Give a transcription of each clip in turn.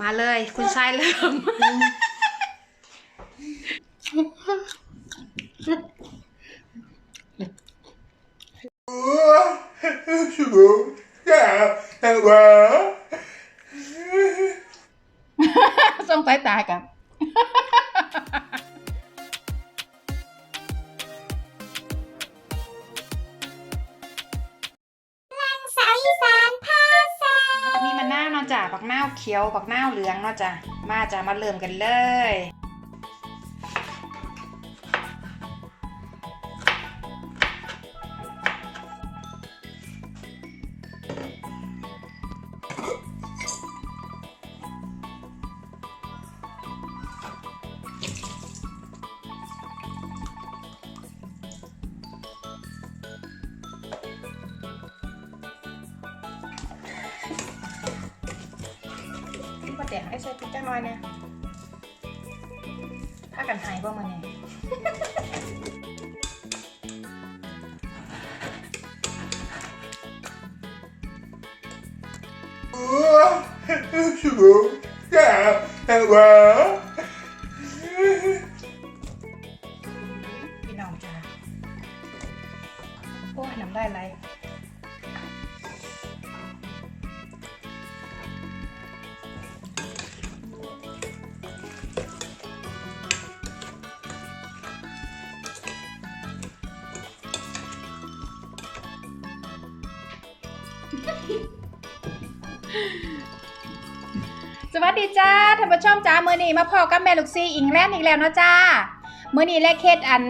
มาเลย คุณชายเริ่ม ส่งสายตากัน จ้ะบักนาเขียวบักนาเหลืองเนาะจ้ะมาจ้ะมาเริ่มกันเลย พี่ป้าแตงไอ้ใส่พริกจังน้อยเนี่ยถ้ากันหายบ่มาเนี่ยชูชาแตงกวาพี่น้องจ้าโอ้ยน้ำได้ไร สวัสดีจ้าท่านผู้ชมจ้ามื้อนี้มาพอกับแม่ลูกซีอิงแลนด์อีกแล้วเนาะจ้ามื้อนี้แลกเฮ็ดอัน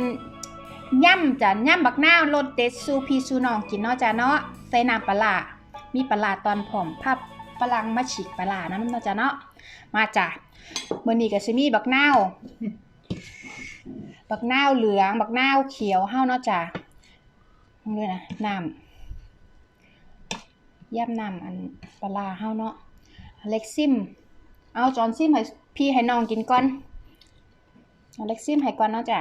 ย่ำจ้ะย่ำบักหน้ารสเด็ดซูพีซูน้องกินเนาะจ้าเนาะใส่น้ำปลามีปลาตอนผอมพับฝรั่งมาฉีกปลาร้านํเนาะจ้าเนาะมาจ้ะมื้อนี้ก็สิมีบักหน้าบักหน้าเหลือง บักหน้าเขียวเฮาเนาะจ้ะนี่ด้วยนะน้ำ ย่ำนำอันปลาเฮาเนาะเล็กซิม เอาจอนซิมให้พี่ให้น้องกินก่อนเล็กซิมให้ก่อนเนาะจ้ะ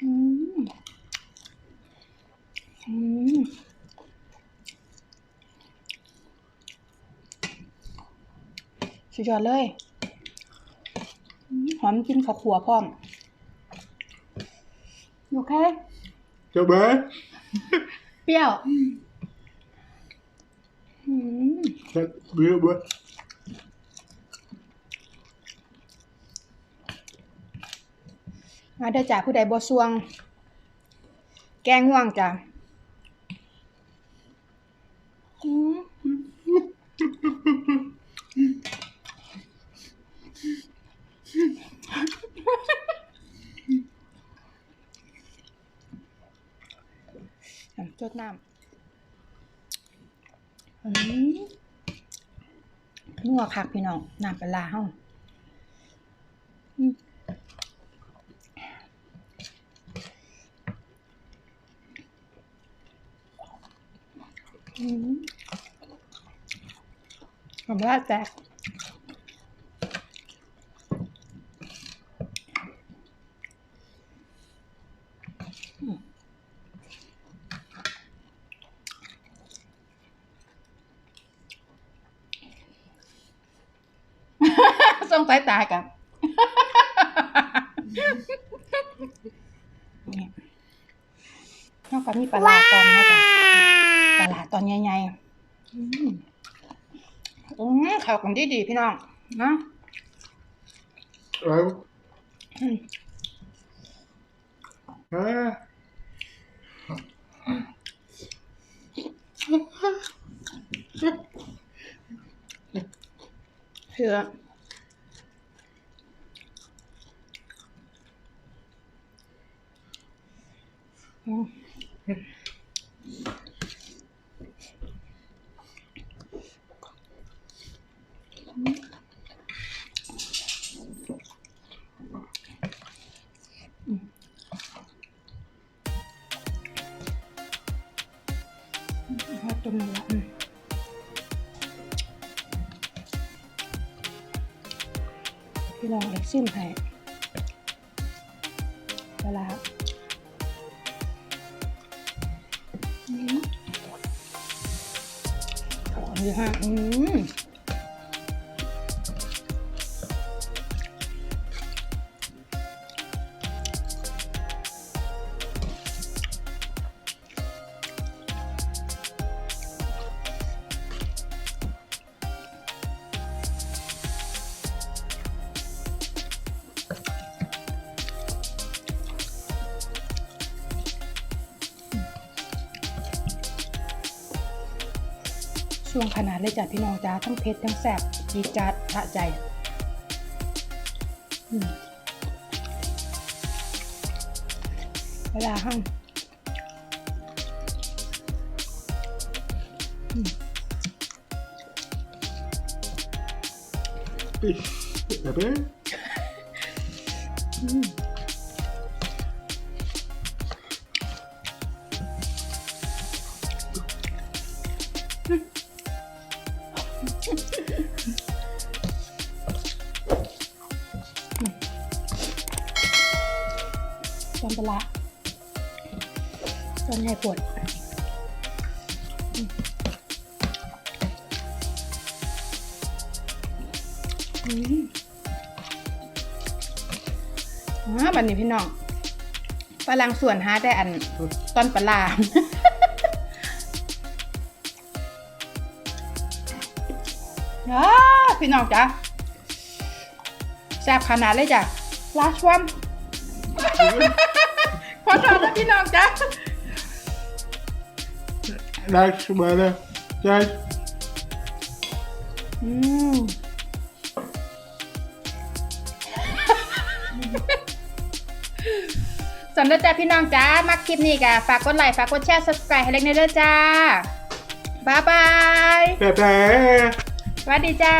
อืมอืมสุดยอดเลย หอมกินข้าวขัวพร้อม โอเค Chào bé เปรี้ยวอืม Chào bé bé มาเด้อจ้าผู้ใดบ่สวง แกงง่วงจ้ะอืมน้ำจ ดน้ำอืมนัวคักพี่น้อง น้ำปลาร้อืมอืมผมว่าแตกอืม ส่งสายตากันนี่นอกจากมีปลาร้าตอนนะจ๊ะตลาดตอนใหญ่ๆอืมอืมเข้ากันดีดีๆพี่น้องเนาะ Đâu อืม À เชื่ออืมเอาตัวนี้ละอื มพี่น้องเล็กซิม ให้ปลาร้าอืมขออดูฮะอืม ช่วงขนาดเลยจ้ะพี่น้องจ้าทั้งเผ็ดทั้งแซ่บจีจัดทะใจอืมเวลาหั่ง Fish. Är det? อืม อนปลาร้าตอนใหญ่ปวดอืมอืมอ่าบันนี้พี่น้องฝรั่งส่วนหาได้อันต้นปลาร้าอ้าพี่น้องจ้ะแซ่บขนาดเลยจ้ะ last one ข อโทษนะพี่น้องจ้ะ Dags bara. Dags. อืมสำหรับจ้าพี่น้องจ้ามักคลิปนี้กะฝากกดไลค์ฝากกดแชร์ subscribe ให้เล็กน้อยเด้อจ้า บ๊ายบาย Bye bye. สวัสดีจ้า